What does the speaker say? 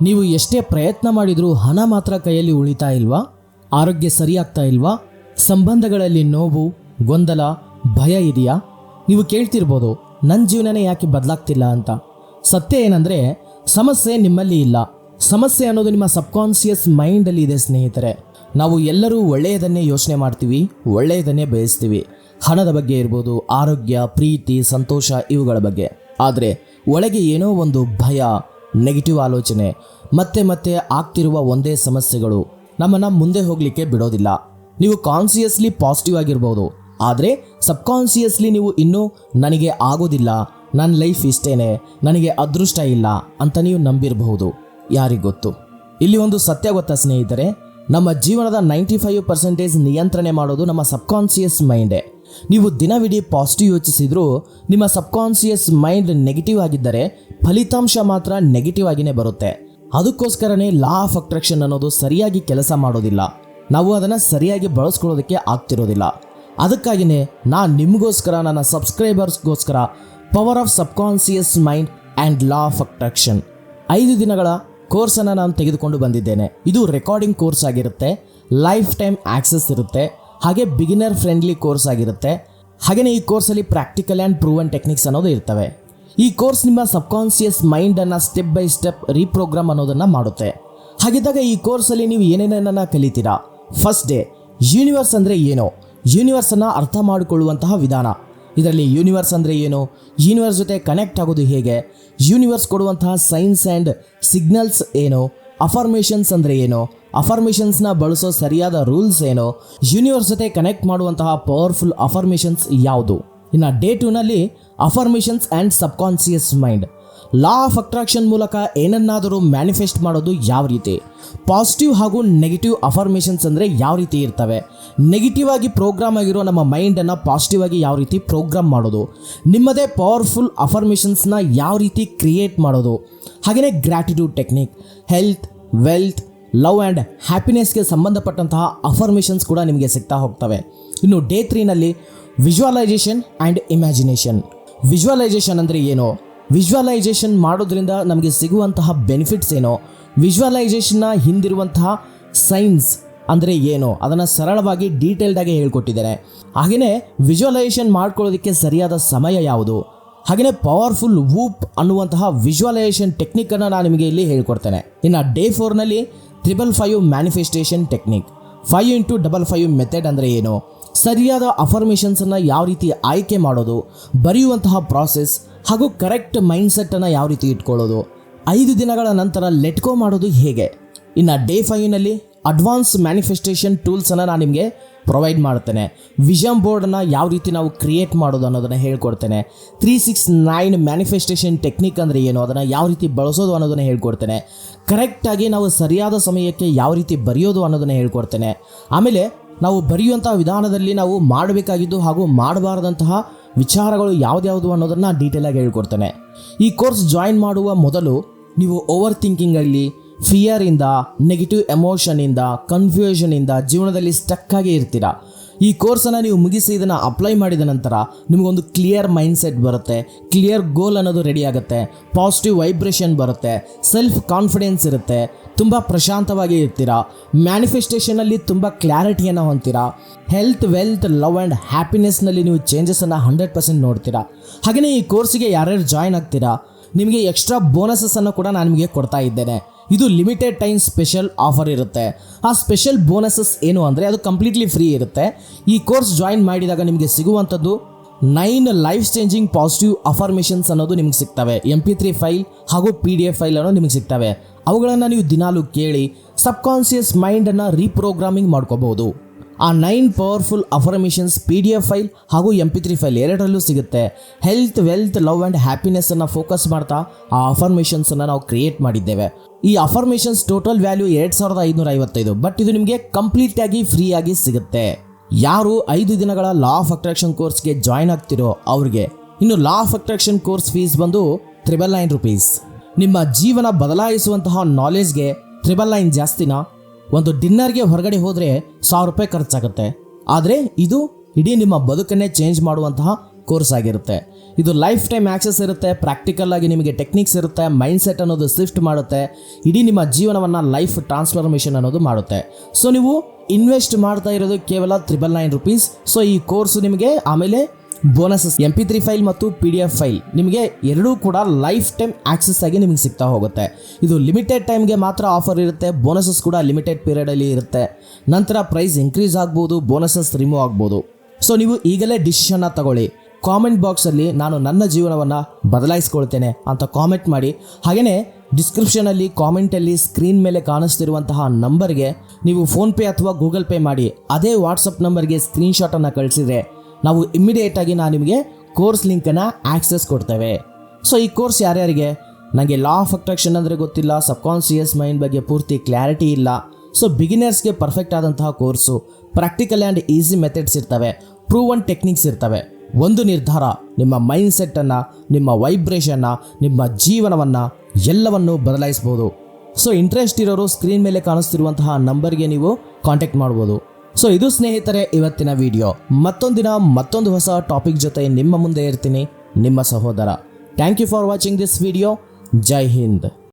ನೀವು ಎಷ್ಟೇ ಪ್ರಯತ್ನ ಮಾಡಿದರೂ ಹಣ ಮಾತ್ರ ಕೈಯಲ್ಲಿ ಉಳಿತಾ ಇಲ್ವಾ? ಆರೋಗ್ಯ ಸರಿಯಾಗ್ತಾ ಇಲ್ವಾ? ಸಂಬಂಧಗಳಲ್ಲಿ ನೋವು, ಗೊಂದಲ, ಭಯ ಇದೆಯಾ? ನೀವು ಕೇಳ್ತಿರ್ಬೋದು ನನ್ನ ಜೀವನನೇ ಯಾಕೆ ಬದಲಾಗ್ತಿಲ್ಲ ಅಂತ. ಸತ್ಯ ಏನಂದರೆ, ಸಮಸ್ಯೆ ನಿಮ್ಮಲ್ಲಿ ಇಲ್ಲ. ಸಮಸ್ಯೆ ಅನ್ನೋದು ನಿಮ್ಮ ಸಬ್ಕಾನ್ಸಿಯಸ್ ಮೈಂಡಲ್ಲಿ ಇದೆ ಸ್ನೇಹಿತರೆ. ನಾವು ಎಲ್ಲರೂ ಒಳ್ಳೆಯದನ್ನೇ ಯೋಚನೆ ಮಾಡ್ತೀವಿ, ಒಳ್ಳೆಯದನ್ನೇ ಬಯಸ್ತೀವಿ. ಹಣದ ಬಗ್ಗೆ ಇರ್ಬೋದು, ಆರೋಗ್ಯ, ಪ್ರೀತಿ, ಸಂತೋಷ ಇವುಗಳ ಬಗ್ಗೆ. ಆದರೆ ಒಳಗೆ ಏನೋ ಒಂದು ಭಯ ನೆಗೆಟಿವ್ ಆಲೋಚನೆ, ಮತ್ತೆ ಮತ್ತೆ ಆಗ್ತಿರುವ ಒಂದೇ ಸಮಸ್ಯೆಗಳು. ನಮ್ಮನ್ನು ಮುಂದೆ ಹೋಗಲಿಕ್ಕೆ ಬಿಡೋದಿಲ್ಲ. ನೀವು ಕಾನ್ಸಿಯಸ್ಲಿ ಪಾಸಿಟಿವ್ ಆಗಿರ್ಬೋದು. ಆದರೆ ಸಬ್ಕಾನ್ಸಿಯಸ್ಲಿ ನೀವು ಇನ್ನೂ ನನಗೆ ಆಗೋದಿಲ್ಲ. ನನ್ನ ಲೈಫ್ ಇಷ್ಟೇನೆ. ನನಗೆ ಅದೃಷ್ಟ ಇಲ್ಲ ಅಂತ ನೀವು ನಂಬಿರಬಹುದು. ಯಾರಿಗೆ ಗೊತ್ತು? ಇಲ್ಲಿ ಒಂದು ಸತ್ಯ ಗೊತ್ತಾ ಸ್ನೇಹಿತರೆ, ನಮ್ಮ ಜೀವನದ ನೈಂಟಿ ಫೈವ್ ಪರ್ಸೆಂಟೇಜ್ ನಿಯಂತ್ರಣೆ ಮಾಡೋದು ನಮ್ಮ ಸಬ್ಕಾನ್ಸಿಯಸ್ ಮೈಂಡೇ ನೀವು ದಿನವಿಡೀ ಪಾಸಿಟಿವ್ ಯೋಚಿಸಿದ್ರೂ ನಿಮ್ಮ ಸಬ್ಕಾನ್ಸಿಯಸ್ ಮೈಂಡ್ ನೆಗೆಟಿವ್ ಆಗಿದ್ದರೆ ಫಲಿತಾಂಶ ಮಾತ್ರ ನೆಗೆಟಿವ್ ಆಗಿನೇ ಬರುತ್ತೆ. ಅದಕ್ಕೋಸ್ಕರನೇ ಲಾ ಆಫ್ ಅಟ್ರಾಕ್ಷನ್ ಅನ್ನೋದು ಸರಿಯಾಗಿ ಕೆಲಸ ಮಾಡೋದಿಲ್ಲ. ನಾವು ಅದನ್ನು ಸರಿಯಾಗಿ ಬಳಸ್ಕೊಳ್ಳೋದಕ್ಕೆ ಆಗ್ತಿರೋದಿಲ್ಲ. ಅದಕ್ಕಾಗಿಯೇ ನಾನು ನಿಮಗೋಸ್ಕರ, ನನ್ನ ಸಬ್ಸ್ಕ್ರೈಬರ್ಸ್ಗೋಸ್ಕರ power of subconscious mind and law of attraction ಐದು ದಿನಗಳ ಕೋರ್ಸನ್ನು ನಾನು ತೆಗೆದುಕೊಂಡು ಬಂದಿದ್ದೇನೆ. ಇದು ರೆಕಾರ್ಡಿಂಗ್ ಕೋರ್ಸ್ ಆಗಿರುತ್ತೆ. ಲೈಫ್ ಟೈಮ್ ಆಕ್ಸೆಸ್ ಇರುತ್ತೆ. ಹಾಗೆ ಬಿಗಿನರ್ ಫ್ರೆಂಡ್ಲಿ ಕೋರ್ಸ್ ಆಗಿರುತ್ತೆ. ಹಾಗೆಯೇ ಈ ಕೋರ್ಸಲ್ಲಿ ಪ್ರಾಕ್ಟಿಕಲ್ ಆ್ಯಂಡ್ ಪ್ರೂವನ್ ಟೆಕ್ನಿಕ್ಸ್ ಅನ್ನೋದು ಇರ್ತವೆ. ಈ ಕೋರ್ಸ್ ನಿಮ್ಮ ಸಬ್ಕಾನ್ಸಿಯಸ್ ಮೈಂಡನ್ನು ಸ್ಟೆಪ್ ಬೈ ಸ್ಟೆಪ್ ರೀಪ್ರೋಗ್ರಾಮ್ ಅನ್ನೋದನ್ನು ಮಾಡುತ್ತೆ. ಹಾಗಿದ್ದಾಗ ಈ ಕೋರ್ಸಲ್ಲಿ ನೀವು ಏನೇನನ್ನು ಕಲಿತೀರಾ? ಫಸ್ಟ್ ಡೇ ಯೂನಿವರ್ಸ್ ಅಂದರೆ ಏನು? ಯೂನಿವರ್ಸನ್ನು ಅರ್ಥ ಮಾಡಿಕೊಳ್ಳುವಂತಹ ವಿಧಾನ. ಇದರಲ್ಲಿ ಯೂನಿವರ್ಸ್ ಅಂದರೆ ಏನು? ಯೂನಿವರ್ಸ್ ಜೊತೆ ಕನೆಕ್ಟ್ ಆಗೋದು ಹೇಗೆ? ಯೂನಿವರ್ಸ್ ಕೊಡುವಂತಹ ಸೈನ್ಸ್ ಆ್ಯಂಡ್ ಸಿಗ್ನಲ್ಸ್ ಏನು? ಅಫರ್ಮೇಷನ್ಸ್ ಅಂದರೆ ಏನು? ಅಫರ್ಮೇಷನ್ಸ್ನ ಬಳಸೋ ಸರಿಯಾದ ರೂಲ್ಸ್ ಏನು? ಯೂನಿವರ್ಸ್ ಜೊತೆ ಕನೆಕ್ಟ್ ಮಾಡುವಂತಹ ಪವರ್ಫುಲ್ ಅಫರ್ಮೇಷನ್ಸ್ ಯಾವುದು? ಇನ್ನು day ಟೂನಲ್ಲಿ affirmations and subconscious mind law of attraction ಮೂಲಕ ಏನನ್ನಾದರೂ ಮ್ಯಾನಿಫೆಸ್ಟ್ ಮಾಡೋದು ಯಾವ ರೀತಿ? ಪಾಸಿಟಿವ್ ಹಾಗೂ ನೆಗೆಟಿವ್ ಅಫರ್ಮೇಷನ್ಸ್ ಅಂದರೆ ಯಾವ ರೀತಿ ಇರ್ತವೆ? ನೆಗೆಟಿವ್ ಆಗಿ ಪ್ರೋಗ್ರಾಮ್ ಆಗಿರೋ ನಮ್ಮ ಮೈಂಡನ್ನು ಪಾಸಿಟಿವ್ ಆಗಿ ಯಾವ ರೀತಿ ಪ್ರೋಗ್ರಾಮ್ ಮಾಡೋದು? ನಿಮ್ಮದೇ ಪವರ್ಫುಲ್ ಅಫರ್ಮೇಷನ್ಸ್ನ ಯಾವ ರೀತಿ ಕ್ರಿಯೇಟ್ ಮಾಡೋದು? ಹಾಗೆಯೇ gratitude technique health wealth love and ಹ್ಯಾಪಿನೆಸ್ಗೆ ಸಂಬಂಧಪಟ್ಟಂತಹ ಅಫರ್ಮೇಷನ್ಸ್ ಕೂಡ ನಿಮಗೆ ಸಿಗ್ತಾ ಹೋಗ್ತವೆ. ಇನ್ನು ಡೇ ತ್ರೀನಲ್ಲಿ ವಿಜುವಲೈಸೇಷನ್ ಆ್ಯಂಡ್ ಇಮ್ಯಾಜಿನೇಷನ್ ವಿಜುವಲೈಸೇಷನ್ ಅಂದರೆ ಏನು? ವಿಜುವಲೈಸೇಷನ್ ಮಾಡೋದ್ರಿಂದ ನಮಗೆ ಸಿಗುವಂತಹ ಬೆನಿಫಿಟ್ಸ್ ಏನೋ? ವಿಜುವಲೈಸೇಷನ್ನ ಹಿಂದಿರುವಂತಹ ಸೈನ್ಸ್ ಅಂದರೆ ಏನು? ಅದನ್ನು ಸರಳವಾಗಿ ಡೀಟೇಲ್ಡಾಗಿ ಹೇಳ್ಕೊಟ್ಟಿದ್ದೇನೆ. ಹಾಗೆಯೇ ವಿಜುವಲೈಸೇಷನ್ ಮಾಡ್ಕೊಳ್ಳೋದಕ್ಕೆ ಸರಿಯಾದ ಸಮಯ ಯಾವುದು? ಹಾಗೆಯೇ ಪವರ್ಫುಲ್ ವೂಪ್ ಅನ್ನುವಂತಹ ವಿಜುವಲೈಸೇಷನ್ ಟೆಕ್ನಿಕ್ ಅನ್ನು ನಾನು ನಿಮಗೆ ಇಲ್ಲಿ ಹೇಳ್ಕೊಡ್ತೇನೆ. ಇನ್ನು day ಫೋರ್ನಲ್ಲಿ triple five manifestation technique five into double five method ಅಂದರೆ ಏನು? ಸರಿಯಾದ ಅಫರ್ಮೇಷನ್ಸನ್ನು ಯಾವ ರೀತಿ ಆಯ್ಕೆ ಮಾಡೋದು? ಬರೆಯುವಂತಹ ಪ್ರಾಸೆಸ್ ಹಾಗೂ ಕರೆಕ್ಟ್ ಮೈಂಡ್ಸೆಟ್ಟನ್ನು ಯಾವ ರೀತಿ ಇಟ್ಕೊಳ್ಳೋದು? ಐದು ದಿನಗಳ ನಂತರ ಲೆಟ್ಕೋ ಮಾಡೋದು ಹೇಗೆ? ಇನ್ನು ಡೇ ಫೈವ್ನಲ್ಲಿ ಅಡ್ವಾನ್ಸ್ ಮ್ಯಾನಿಫೆಸ್ಟೇಷನ್ ಟೂಲ್ಸನ್ನು ನಾನು ನಿಮಗೆ ಪ್ರೊವೈಡ್ ಮಾಡ್ತೇನೆ ವಿಷನ್ ಬೋರ್ಡನ್ನು ಯಾವ ರೀತಿ ನಾವು ಕ್ರಿಯೇಟ್ ಮಾಡೋದು ಅನ್ನೋದನ್ನು ಹೇಳ್ಕೊಡ್ತೇನೆ. Three six nine manifestation technique ಅಂದರೆ ಏನು? ಅದನ್ನು ಯಾವ ರೀತಿ ಬಳಸೋದು ಅನ್ನೋದನ್ನು ಹೇಳ್ಕೊಡ್ತೇನೆ. ಕರೆಕ್ಟಾಗಿ ನಾವು ಸರಿಯಾದ ಸಮಯಕ್ಕೆ ಯಾವ ರೀತಿ ಬರೆಯೋದು ಅನ್ನೋದನ್ನು ಹೇಳ್ಕೊಡ್ತೇನೆ. ಆಮೇಲೆ ನಾವು ಬರೆಯುವಂಥ ವಿಧಾನದಲ್ಲಿ ನಾವು ಮಾಡಬೇಕಾಗಿದ್ದು ಹಾಗೂ ಮಾಡಬಾರದಂತಹ ವಿಚಾರಗಳು ಯಾವುದ್ಯಾವುದು ಅನ್ನೋದನ್ನು ಡೀಟೇಲಾಗಿ ಹೇಳ್ಕೊಡ್ತೇನೆ. ಈ ಕೋರ್ಸ್ ಜಾಯಿನ್ ಮಾಡುವ ಮೊದಲು ನೀವು ಓವರ್ ಥಿಂಕಿಂಗಲ್ಲಿ ಫಿಯರಿಂದ ನೆಗೆಟಿವ್ ಎಮೋಷನಿಂದ ಕನ್ಫ್ಯೂಷನಿಂದ ಜೀವನದಲ್ಲಿ ಸ್ಟಕ್ ಆಗಿ ಇರ್ತೀರಾ? ಈ ಕೋರ್ಸನ್ನು ನೀವು ಮುಗಿಸಿ ಇದನ್ನು ಅಪ್ಲೈ ಮಾಡಿದ ನಂತರ ನಿಮಗೊಂದು ಕ್ಲಿಯರ್ ಮೈಂಡ್ಸೆಟ್ ಬರುತ್ತೆ. ಕ್ಲಿಯರ್ ಗೋಲ್ ಅನ್ನೋದು ರೆಡಿ ಆಗುತ್ತೆ. ಪಾಸಿಟಿವ್ ವೈಬ್ರೇಷನ್ ಬರುತ್ತೆ. ಸೆಲ್ಫ್ ಕಾನ್ಫಿಡೆನ್ಸ್ ಇರುತ್ತೆ. ತುಂಬ ಪ್ರಶಾಂತವಾಗಿ ಇರ್ತೀರಾ? ಮ್ಯಾನಿಫೆಸ್ಟೇಷನಲ್ಲಿ ತುಂಬ ಕ್ಲಾರಿಟಿಯನ್ನು ಹೊಂತೀರಾ ಹೆಲ್ತ್ ವೆಲ್ತ್ ಲವ್ ಆ್ಯಂಡ್ ಹ್ಯಾಪಿನೆಸ್ನಲ್ಲಿ ನೀವು ಚೇಂಜಸನ್ನು ಹಂಡ್ರೆಡ್ ಪರ್ಸೆಂಟ್ ನೋಡ್ತೀರಾ? ಹಾಗೆಯೇ ಈ ಕೋರ್ಸಿಗೆ ಯಾರ್ಯಾರು ಜಾಯ್ನ್ ಆಗ್ತೀರಾ? ನಿಮಗೆ ಎಕ್ಸ್ಟ್ರಾ ಬೋನಸಸ್ಸನ್ನು ಕೂಡ ನಾನು ನಿಮಗೆ ಕೊಡ್ತಾ ಇದ್ದೇನೆ. ಇದು ಲಿಮಿಟೆಡ್ ಟೈಮ್ ಸ್ಪೆಷಲ್ ಆಫರ್ ಇರುತ್ತೆ. ಆ ಸ್ಪೆಷಲ್ ಬೋನಸಸ್ ಏನು ಅಂದರೆ ಅದು ಕಂಪ್ಲೀಟ್ಲಿ ಫ್ರೀ ಇರುತ್ತೆ. ಈ ಕೋರ್ಸ್ ಜಾಯಿನ್ ಮಾಡಿದಾಗ ನಿಮಗೆ ಸಿಗುವಂಥದ್ದು nine life changing positive affirmations ಅನ್ನೋದು ನಿಮ್ಗೆ ಸಿಗ್ತವೆ. ಎಂ ಪಿ ತ್ರೀ ಫೈಲ್ ಹಾಗೂ ಪಿ ಡಿ ಎಫ್ ಫೈಲ್ ಅನ್ನೋ ನಿಮಗೆ ಸಿಗ್ತವೆ. ಅವುಗಳನ್ನು ನೀವು ದಿನಾಲೂ ಕೇಳಿ ಸಬ್ಕಾನ್ಸಿಯಸ್ ಮೈಂಡನ್ನು ರೀಪ್ರೋಗ್ರಾಮಿಂಗ್ ಮಾಡ್ಕೋಬಹುದು. ಆ nine powerful affirmations P D F file ಹಾಗೂ ಎಂ ಪಿ ತ್ರೀ ಫೈಲ್ ಎರಡರಲ್ಲೂ ಸಿಗುತ್ತೆ. ಹೆಲ್ತ್, ವೆಲ್ತ್, ಲವ್ ಆ್ಯಂಡ್ ಹ್ಯಾಪಿನೆಸ್ಸನ್ನು ಫೋಕಸ್ ಮಾಡ್ತಾ ಆ ಅಫರ್ಮೇಷನ್ಸನ್ನು ನಾವು ಕ್ರಿಯೇಟ್ ಮಾಡಿದ್ದೇವೆ. ಈ ಅಫರ್ಮೇಷನ್ಸ್ ಟೋಟಲ್ ವ್ಯಾಲ್ಯೂ ಎರಡು ಸಾವಿರದ ಐದುನೂರ ಐವತ್ತೈದು ಬಟ್ ಇದು ನಿಮಗೆ ಕಂಪ್ಲೀಟಾಗಿ ಫ್ರೀ ಆಗಿ ಸಿಗುತ್ತೆ. ಯಾರು ಐದು ದಿನಗಳ ಲಾ ಆಫ್ ಅಟ್ರಾಕ್ಷನ್ ಕೋರ್ಸ್ಗೆ ಜಾಯ್ನ್ ಆಗ್ತಿರೋ ಅವ್ರಿಗೆ ಇನ್ನು law of attraction course fees ಬಂದು ತ್ರಿಬಲ್ ನೈನ್ ರುಪೀಸ್. ನಿಮ್ಮ ಜೀವನ ಬದಲಾಯಿಸುವಂತಹ ನಾಲೆಜ್ಗೆ ತ್ರಿಬಲ್ ನೈನ್ ಜಾಸ್ತಿನಾ? ಒಂದು ಡಿನ್ನರ್ಗೆ ಹೊರಗಡೆ ಹೋದರೆ ಸಾವಿರ ರೂಪಾಯಿ ಖರ್ಚಾಗುತ್ತೆ. ಆದರೆ ಇದು ಇಡೀ ನಿಮ್ಮ ಬದುಕನ್ನೇ ಚೇಂಜ್ ಮಾಡುವಂತಹ ಕೋರ್ಸ್ ಆಗಿರುತ್ತೆ. ಇದು ಲೈಫ್ ಟೈಮ್ ಆಕ್ಸೆಸ್ ಇರುತ್ತೆ ಪ್ರಾಕ್ಟಿಕಲ್ ಆಗಿ ನಿಮಗೆ ಟೆಕ್ನಿಕ್ಸ್ ಇರುತ್ತೆ ಮೈಂಡ್ ಸೆಟ್ ಅನ್ನೋದು ಶಿಫ್ಟ್ ಮಾಡುತ್ತೆ, ಇಡೀ ನಿಮ್ಮ ಜೀವನವನ್ನು ಲೈಫ್ ಟ್ರಾನ್ಸ್ಫಾರ್ಮೇಷನ್ ಅನ್ನೋದು ಮಾಡುತ್ತೆ. ಸೊ ನೀವು ಇನ್ವೆಸ್ಟ್ ಮಾಡ್ತಾ ಇರೋದು ಕೇವಲ ತ್ರಿಬಲ್ ನೈನ್ ರುಪೀಸ್ ಸೊ ಈ ಕೋರ್ಸ್ ನಿಮಗೆ ಆಮೇಲೆ bonuses M P three file ಮತ್ತು ಪಿ ಡಿ ಎಫ್ ಫೈಲ್. ನಿಮಗೆ ಎರಡೂ ಕೂಡ ಲೈಫ್ ಟೈಮ್ ಆಕ್ಸೆಸ್ ಆಗಿ ನಿಮಗೆ ಸಿಗ್ತಾ ಹೋಗುತ್ತೆ. ಇದು ಲಿಮಿಟೆಡ್ ಟೈಮ್ಗೆ ಮಾತ್ರ ಆಫರ್ ಇರುತ್ತೆ, ಬೋನಸಸ್ ಕೂಡ ಲಿಮಿಟೆಡ್ ಪೀರಿಯಡಲ್ಲಿ ಇರುತ್ತೆ. ನಂತರ ಪ್ರೈಸ್ ಇನ್ಕ್ರೀಸ್ ಆಗ್ಬೋದು, ಬೋನಸಸ್ ರಿಮೂವ್ ಆಗ್ಬೋದು. ಸೊ ನೀವು ಈಗಲೇ ಡಿಸಿಷನ್ನ ತಗೊಳ್ಳಿ. ಕಾಮೆಂಟ್ ಬಾಕ್ಸಲ್ಲಿ ನಾನು ನನ್ನ ಜೀವನವನ್ನು ಬದಲಾಯಿಸ್ಕೊಳ್ತೇನೆ ಅಂತ ಕಾಮೆಂಟ್ ಮಾಡಿ. ಹಾಗೆಯೇ ಡಿಸ್ಕ್ರಿಪ್ಷನಲ್ಲಿ ಕಾಮೆಂಟಲ್ಲಿ ಸ್ಕ್ರೀನ್ ಮೇಲೆ ಕಾಣಿಸ್ತಿರುವಂತಹ ನಂಬರ್ಗೆ ನೀವು ಫೋನ್ಪೇ ಅಥವಾ ಗೂಗಲ್ ಪೇ ಮಾಡಿ. ಅದೇ ವಾಟ್ಸಪ್ ನಂಬರ್ಗೆ ಸ್ಕ್ರೀನ್ಶಾಟನ್ನು ಕಳಿಸಿದರೆ ನಾವು ಇಮ್ಮಿಡಿಯೇಟಾಗಿ ನಾನು ನಿಮಗೆ ಕೋರ್ಸ್ ಲಿಂಕನ್ನು ಆಕ್ಸೆಸ್ ಕೊಡ್ತೇವೆ. ಸೊ ಈ ಕೋರ್ಸ್ ಯಾರ್ಯಾರಿಗೆ? ನನಗೆ ಲಾ ಆಫ್ ಅಟ್ರಾಕ್ಷನ್ ಅಂದರೆ ಗೊತ್ತಿಲ್ಲ ಸಬ್ಕಾನ್ಸಿಯಸ್ ಮೈಂಡ್ ಬಗ್ಗೆ ಪೂರ್ತಿ ಕ್ಲಾರಿಟಿ ಇಲ್ಲ. ಸೊ ಬಿಗಿನರ್ಸ್ಗೆ ಪರ್ಫೆಕ್ಟ್ ಆದಂತಹ course practical and easy methods ಇರ್ತವೆ ಪ್ರೂವನ್ ಟೆಕ್ನಿಕ್ಸ್ ಇರ್ತವೆ. ಒಂದು ನಿರ್ಧಾರ, ನಿಮ್ಮ ಮೈಂಡ್ ಸೆಟ್ಟನ್ನು ನಿಮ್ಮ ವೈಬ್ರೇಷನ್ನ ನಿಮ್ಮ ಜೀವನವನ್ನು ಎಲ್ಲವನ್ನು ಬದಲಾಯಿಸ್ಬೋದು. ಸೊ ಇಂಟ್ರೆಸ್ಟ್ ಇರೋರು ಸ್ಕ್ರೀನ್ ಮೇಲೆ ಕಾಣಿಸ್ತಿರುವಂತಹ ನಂಬರ್ಗೆ ನೀವು ಕಾಂಟ್ಯಾಕ್ಟ್ ಮಾಡ್ಬೋದು. ಸೊ ಇದು ಸ್ನೇಹಿತರೆ, ಇವತ್ತಿನ ವಿಡಿಯೋ ಮತ್ತೊಂದಿನ ಮತ್ತೊಂದು ಹೊಸ ಟಾಪಿಕ್ ಜೊತೆ ನಿಮ್ಮ ಮುಂದೆ ಇರ್ತೀನಿ, ನಿಮ್ಮ ಸಹೋದರ. Thank you for watching this video Jai Hind.